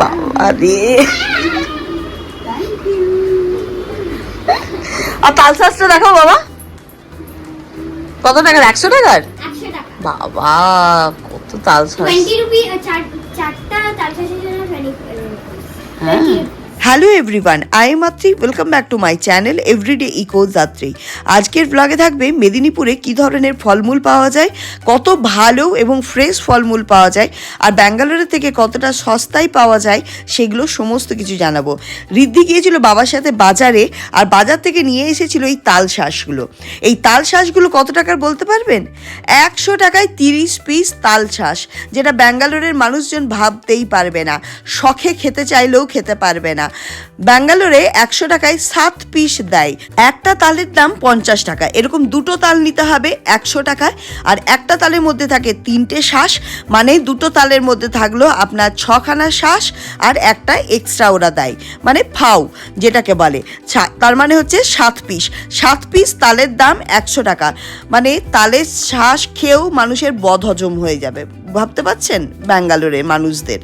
বাবা রে. আর তাল শাঁসটা দেখো বাবা। কত টাকার? একশো টাকার? বাবা কত তালসাস চারটা তালসাসের জন্য হ্যাঁ। Hello everyone I am Atri welcome back to my channel everyday eco যাত্রী আজকের ব্লগে থাকবে মেদিনীপুরে কি ধরনের ফলমূল পাওয়া যায়, কত ভালো এবং ফ্রেশ ফলমূল পাওয়া যায়, আর ব্যাঙ্গালোরের থেকে কতটা সস্তায় পাওয়া যায়, সেগুলো সমস্ত কিছু জানাব। ঋদ্ধি গিয়েছিল বাবার সাথে বাজারে, আর বাজার থেকে নিয়ে এসেছিল এই তাল শাঁসগুলো। এই তাল শাঁসগুলো কত টাকার বলতে পারবেন? একশো টাকায় তিরিশ পিস তাল শাঁস, যেটা ব্যাঙ্গালোরের মানুষজন ভাবতেই পারবে না। শখে খেতে চাইলেও খেতে পারবে না। ব্যাঙ্গালোরে একশো টাকায় সাত পিস দেয়। একটা তালের দাম পঞ্চাশ টাকা। এরকম দুটো তাল নিতে হবে একশো টাকায়। আর একটা তালের মধ্যে থাকে তিনটে শ্বাস। মানে দুটো তালের মধ্যে থাকল আপনার ছখানা শ্বাস আর একটা এক্সট্রা ওরা দেয়। মানে ফাউ, যেটাকে বলে। তার মানে হচ্ছে সাত পিস। সাত পিস তালের দাম একশো টাকা। মানে তালের শ্বাস খেয়েও মানুষের বদ হজম হয়ে যাবে। ভাবতে পাচ্ছেন ব্যাঙ্গালোরে মানুষদের?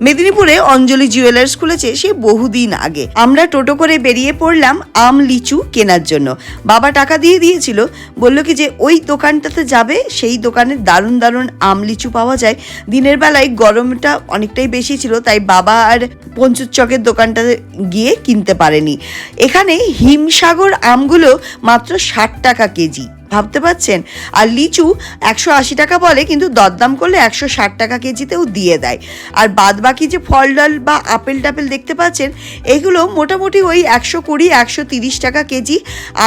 মেদিনীপুরে অঞ্জলি জুয়েলার্স খুলেছে সে বহুদিন আগে। আমরা টোটো করে বেরিয়ে পড়লাম আম লিচু কেনার জন্য। বাবা টাকা দিয়ে দিয়েছিল। বলল কি যে, ওই দোকানটাতে যাবে, সেই দোকানে দারুণ দারুণ আম লিচু পাওয়া যায়। দিনের বেলায় গরমটা অনেকটাই বেশি ছিল, তাই বাবা আর পঞ্চুর চকের দোকানটাতে গিয়ে কিনতে পারেনি। এখানে হিমসাগর আমগুলো মাত্র ষাট টাকা কেজি। ভাবতে পাচ্ছেন আর লিচু একশো আশি টাকা বলে, কিন্তু দরদাম করলে একশো ষাট টাকা কেজিতেও দিয়ে দেয়। আর বাদ বাকি যে ফল ডাল বা আপেল টাপেল দেখতে পাচ্ছেন, এগুলো মোটামুটি ওই একশো কুড়ি, একশো তিরিশ টাকা কেজি।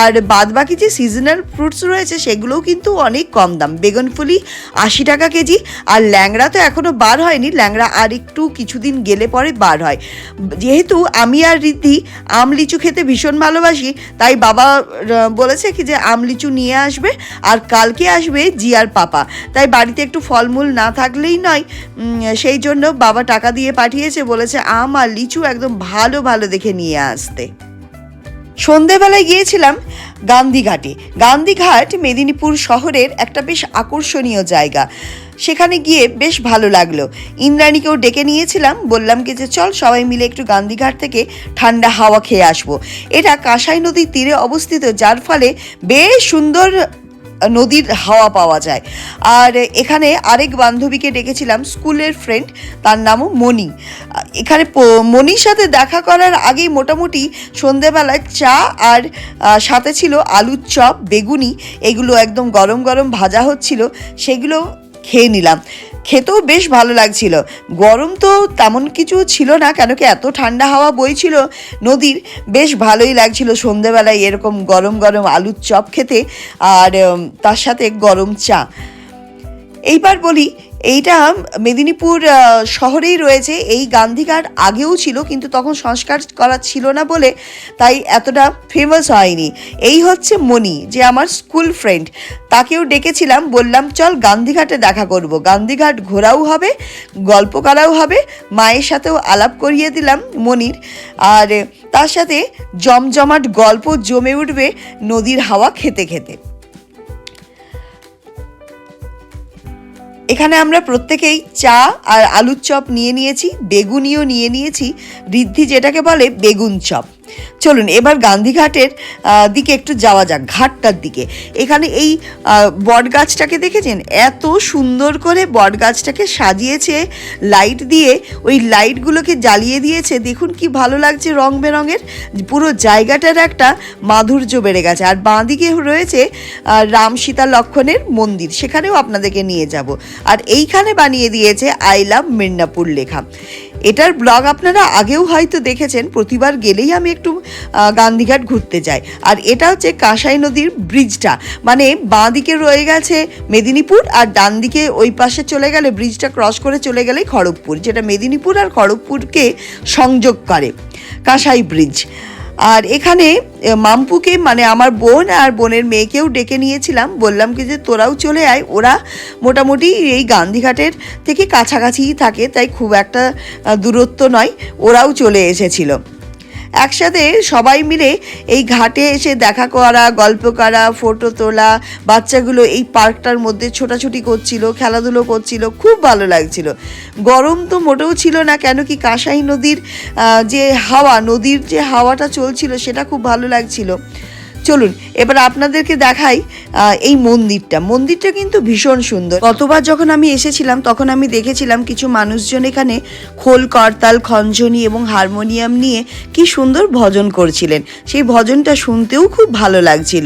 আর বাদ বাকি যে সিজনাল ফ্রুটস রয়েছে, সেগুলোও কিন্তু অনেক কম দাম। বেগুনফুলি আশি টাকা কেজি, আর ল্যাংড়া তো এখনও বার হয়নি। ল্যাংড়া আর একটু কিছুদিন গেলে পরে বার হয়। যেহেতু আমি আর রিদ্ধি আম, লিচু খেতে ভীষণ ভালোবাসি, তাই বাবা বলেছে কি যে, আম, লিচু নিয়ে আসবে আর কালকে আসবে জিয়ার পাপা। তাই বাড়িতে একটু ফলমূল না থাকলেই নয়। সেই জন্য বাবা টাকা দিয়ে পাঠিয়েছে, বলেছে, আম আর লিচু একদম ভালো ভালো দেখে নিয়ে আসতে। সন্ধেবেলায় গিয়েছিলাম গান্ধীঘাটে। গান্ধীঘাট মেদিনীপুর শহরের একটা বেশ আকর্ষণীয় জায়গা। সেখানে গিয়ে বেশ ভালো লাগল। ইন্দ্রাণীকেও ডেকে নিয়েছিলাম। বললাম কি যে, চল সবাই মিলে একটু গান্ধীঘাট থেকে ঠান্ডা হাওয়া খেয়ে আসব। এটা কাঁসাই নদীর তীরে অবস্থিত, যার ফলে বেশ সুন্দর নদীর হাওয়া পাওয়া যায়। আর এখানে আরেক বান্ধবীকে ডেকেছিলাম, স্কুলের ফ্রেন্ড তার নামও মণি। এখানে মনির সাথে দেখা করার আগেই মোটামুটি সন্ধেবেলায় চা আর সাথে ছিল আলুর চপ, বেগুনি, এগুলো একদম গরম গরম ভাজা হচ্ছিল, সেগুলো খেয়ে নিলাম। খেতেও বেশ ভালো লাগছিল। গরম তো তেমন কিছু ছিল না, কেন কি এত ঠান্ডা হাওয়া বইছিল নদীর, বেশ ভালোই লাগছিল সন্ধেবেলায় এরকম গরম গরম আলুর চপ খেতে আর তার সাথে গরম চা। এইবার বলি এইটা মেদিনীপুর শহরেই রয়েছে। এই গান্ধীঘাট আগেও ছিল, কিন্তু তখন সংস্কার করা ছিল না বলে তাই এতটা ফেমাস হয়নি। এই হচ্ছে মণি, যে আমার স্কুল ফ্রেন্ড তাকেও ডেকেছিলাম, বললাম, চল গান্ধীঘাটে দেখা করব। গান্ধীঘাট ঘোরাও হবে, গল্প করাও হবে, মায়ের সাথেও আলাপ করিয়ে দিলাম মনির আর তার সাথে জমজমাট গল্প জমে উঠবে নদীর হাওয়া খেতে খেতে। এখানে আমরা প্রত্যেকেই চা আর আলুর চপ নিয়ে নিয়েছি, বেগুনিও নিয়ে নিয়েছি, ঋদ্ধি যেটাকে বলে বেগুন চপ। চলুন, এবার গান্ধীঘাটের দিকে একটু যাওয়া যাক, ঘাটটার দিকে। এখানে এই বট গাছটাকে দেখেছেন? এত সুন্দর করে বট গাছটাকে সাজিয়েছে, লাইট দিয়ে, ওই লাইটগুলোকে জ্বালিয়ে দিয়েছে। দেখুন কি ভালো লাগছে রং বেরঙের পুরো জায়গাটার একটা মাধুর্য বেড়ে গেছে। আর বাঁ দিকে রয়েছে রাম সীতা লক্ষণের মন্দির। সেখানেও আপনাদেরকে নিয়ে যাব। আর এইখানে বানিয়ে দিয়েছে, আই লাভ মির্নাপুর লেখা। এটার ব্লগ আপনারা আগেও হয়তো দেখেছেন, প্রতিবার গেলেই আমি একটু গান্ধীঘাট ঘুরতে যাই। আর এটা হচ্ছে কাঁসাই নদীর ব্রিজটা। মানে বাঁ দিকে রয়ে গেছে মেদিনীপুর আর ডান দিকে ওই পাশে চলে গেলে ব্রিজটা ক্রস করে চলে গেলেই খড়গপুর, যেটা মেদিনীপুর আর খড়গপুরকে সংযোগ করে কাঁসাই ব্রিজ। আর এখানে মাম্পুকে মানে আমার বোন আর বোনের মেয়েকেও ডেকে নিয়েছিলাম। বললাম কি যে, তোরাও চলে আয়। ওরা মোটামুটি এই গান্ধীঘাটের থেকে কাছাকাছিই থাকে, তাই খুব একটা দূরত্ব নয়। ওরাও চলে এসেছিল। একসাথে সবাই মিলে এই ঘাটে এসে দেখা করা, গল্প করা ফটো তোলা, বাচ্চাগুলো এই পার্কটার মধ্যে ছোটাছুটি করছিল, খেলাধুলো করছিল, খুব ভালো লাগছিল। গরম তো মোটেও ছিল না, কেন কি কাঁসাই নদীর যে হাওয়া, নদীর যে হাওয়াটা চলছিল সেটা খুব ভালো লাগছিল। চলুন, এবার আপনাদেরকে দেখাই এই মন্দিরটা। মন্দিরটা কিন্তু ভীষণ সুন্দর। গতবার যখন আমি এসেছিলাম, তখন আমি দেখেছিলাম কিছু মানুষজন এখানে খোল, করতাল, খঞ্জনি এবং হারমোনিয়াম নিয়ে কি সুন্দর ভজন করছিলেন। সেই ভজনটা শুনতেও খুব ভালো লাগছিল।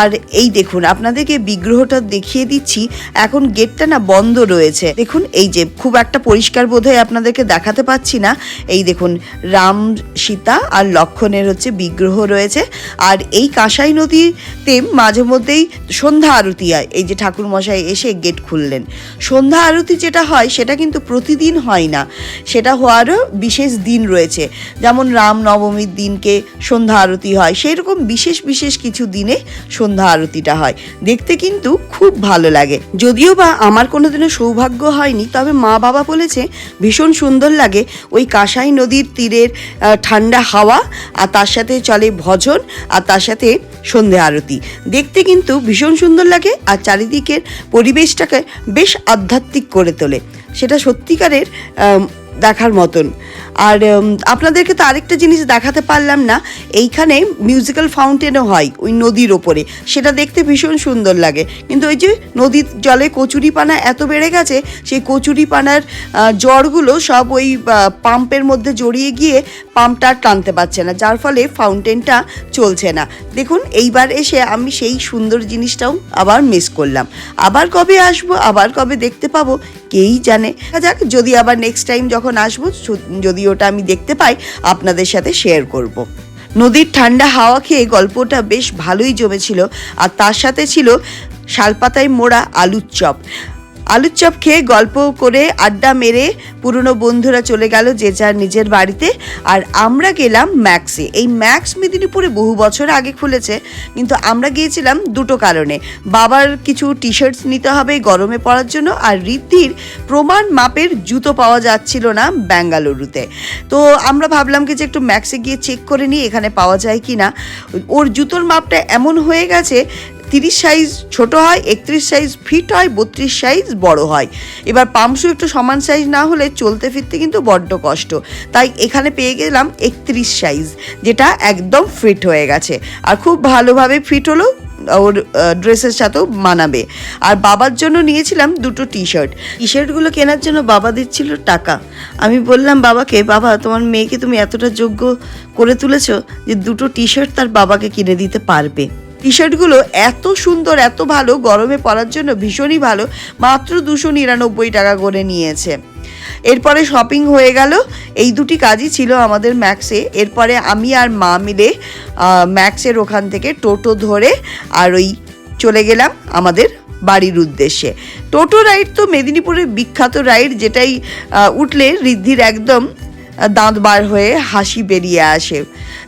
আর এই দেখুন, আপনাদেরকে বিগ্রহটা দেখিয়ে দিচ্ছি। এখন গেটটা না বন্ধ রয়েছে। দেখুন, এই যে খুব একটা পরিষ্কার বোধহয় আপনাদেরকে দেখাতে পাচ্ছি না। এই দেখুন, রাম, সীতা আর লক্ষণের হচ্ছে বিগ্রহ রয়েছে। আর এই কাঁসাই নদীতে মাঝে মধ্যেই সন্ধ্যা আরতি হয় এই যে ঠাকুর মশাই এসে গেট খুললেন। সন্ধ্যা আরতি যেটা হয়, সেটা কিন্তু প্রতিদিন হয় না। সেটা হওয়ারও বিশেষ দিন রয়েছে। যেমন রাম নবমীর দিনকে সন্ধ্যা আরতি হয় সেই রকম বিশেষ বিশেষ কিছু দিনে সন্ধ্যা আরতিটা হয়। দেখতে কিন্তু খুব ভালো লাগে। যদিও বা আমার কোনোদিনও সৌভাগ্য হয়নি, তবে মা বাবা বলেছে, ভীষণ সুন্দর লাগে ওই কাঁসাই নদীর তীরের ঠান্ডা হাওয়া, আর তার সাথে চলে ভজন, আর তার সাথে সন্ধে আরতি। দেখতে কিন্তু ভীষণ সুন্দর লাগে আর চারিদিকের পরিবেশটাকে বেশ আধ্যাত্মিক করে তোলে। সেটা সত্যিকারের দেখার মতন। আর আপনাদেরকে তো আরেকটা জিনিস দেখাতে পারলাম না, এইখানে মিউজিক্যাল ফাউন্টেনও হয় ওই নদীর ওপরে। সেটা দেখতে ভীষণ সুন্দর লাগে। কিন্তু ওই যে নদীর জলে কচুরিপানা এত বেড়ে গেছে, সেই কচুরিপানার জড়গুলো সব ওই পাম্পের মধ্যে জড়িয়ে গিয়ে পাম্পটা টানতে পারছে না, যার ফলে ফাউন্টেনটা চলছে না। দেখুন, এইবার এসে আমি সেই সুন্দর জিনিসটাও আবার মিস করলাম। আবার কবে আসব, আবার কবে দেখতে পাবো কেই জানে? যাক, যদি আবার নেক্সট টাইম যখন আসব, সু- যদি ওটা আমি দেখতে পাই, আপনাদের সাথে শেয়ার করব। নদীর ঠান্ডা হাওয়া খেয়ে গল্পটা বেশ ভালোই জমেছিল, আর তার সাথে ছিল শালপাতায় মোড়া আলুর চপ আলুর চপ খেয়ে গল্প করে আড্ডা মেরে পুরনো বন্ধুরা চলে গেল যে যার নিজের বাড়িতে। আর আমরা গেলাম ম্যাক্সে। এই ম্যাক্স মেদিনীপুরে বহু বছর আগে খুলেছে, কিন্তু আমরা গিয়েছিলাম দুটো কারণে। বাবার কিছু টি শার্টস নিতে হবে গরমে পরার জন্য, আর ঋদ্ধির প্রমাণ মাপের জুতো পাওয়া যাচ্ছিল না ব্যাঙ্গালুরুতে। তো আমরা ভাবলাম কি যে একটু ম্যাক্সে গিয়ে চেক করে নিই, এখানে পাওয়া যায় কি না ওর জুতোর মাপটা এমন হয়ে গেছে তিরিশ সাইজ ছোট হয়, একত্রিশ সাইজ ফিট হয়, বত্রিশ সাইজ বড় হয়। এবার পামসু একটু সমান সাইজ না হলে চলতে ফিরতে কিন্তু বড্ড কষ্ট। তাই এখানে পেয়ে গেলাম একত্রিশ সাইজ যেটা একদম ফিট হয়ে গেছে। আর খুব ভালোভাবে ফিট হলো, ওর ড্রেসের সাথেও মানাবে। আর বাবার জন্য নিয়েছিলাম দুটো টি শার্ট টি শার্টগুলো কেনার জন্য বাবা দিচ্ছিল টাকা। আমি বললাম, বাবাকে, বাবা, তোমার মেয়েকে তুমি এতটা যোগ্য করে তুলেছো যে দুটো টি শার্ট তার বাবাকে কিনে দিতে পারবে। টি শার্টগুলো এত সুন্দর, এত ভালো, গরমে পরার জন্য ভীষণই ভালো, মাত্র দুশো নিরানব্বই টাকা করে নিয়েছে। এরপরে শপিং হয়ে গেল, এই দুটি কাজই ছিল আমাদের ম্যাক্সে এরপরে আমি আর মা মিলে ম্যাক্সের ওখান থেকে টোটো ধরে আর ওই চলে গেলাম আমাদের বাড়ির উদ্দেশ্যে। টোটো রাইড তো মেদিনীপুরের বিখ্যাত রাইড যেটাই উঠলে ঋদ্ধির একদম দাঁত বার হয়ে হাসি বেরিয়ে আসে।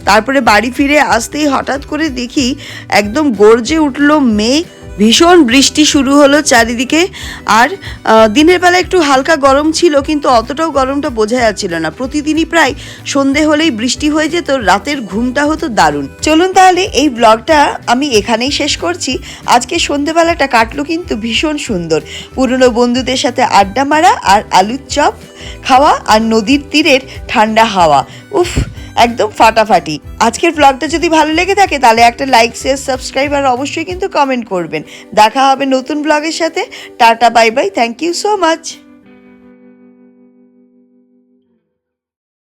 তারপরে বাড়ি ফিরে আসতেই হঠাৎ করে দেখি একদম গর্জে উঠল মেঘ ভীষণ বৃষ্টি শুরু হলো চারিদিকে। আর দিনের বেলা একটু হালকা গরম ছিল, কিন্তু অতটাও গরমটা বোঝা যাচ্ছিল না। প্রতিদিনই প্রায় সন্ধে হলেই বৃষ্টি হয়ে যেত, রাতের ঘুমটা হতো দারুণ। চলুন তাহলে এই ব্লগটা আমি এখানেই শেষ করছি। আজকে সন্ধেবেলাটা কাটলো কিন্তু ভীষণ সুন্দর। পুরনো বন্ধুদের সাথে আড্ডা মারা আর আলুর চপ খাওয়া আর নদীর তীরের ঠান্ডা হাওয়া। উফ একদম ফাটাফাটি। আজকের ব্লগটা যদি ভালো লেগে থাকে, তাহলে একটা লাইক শেয়ার সাবস্ক্রাইব আর অবশ্যই কিন্তু কমেন্ট করবেন। দেখা হবে নতুন ব্লগের সাথে। Tata bye bye thank you so much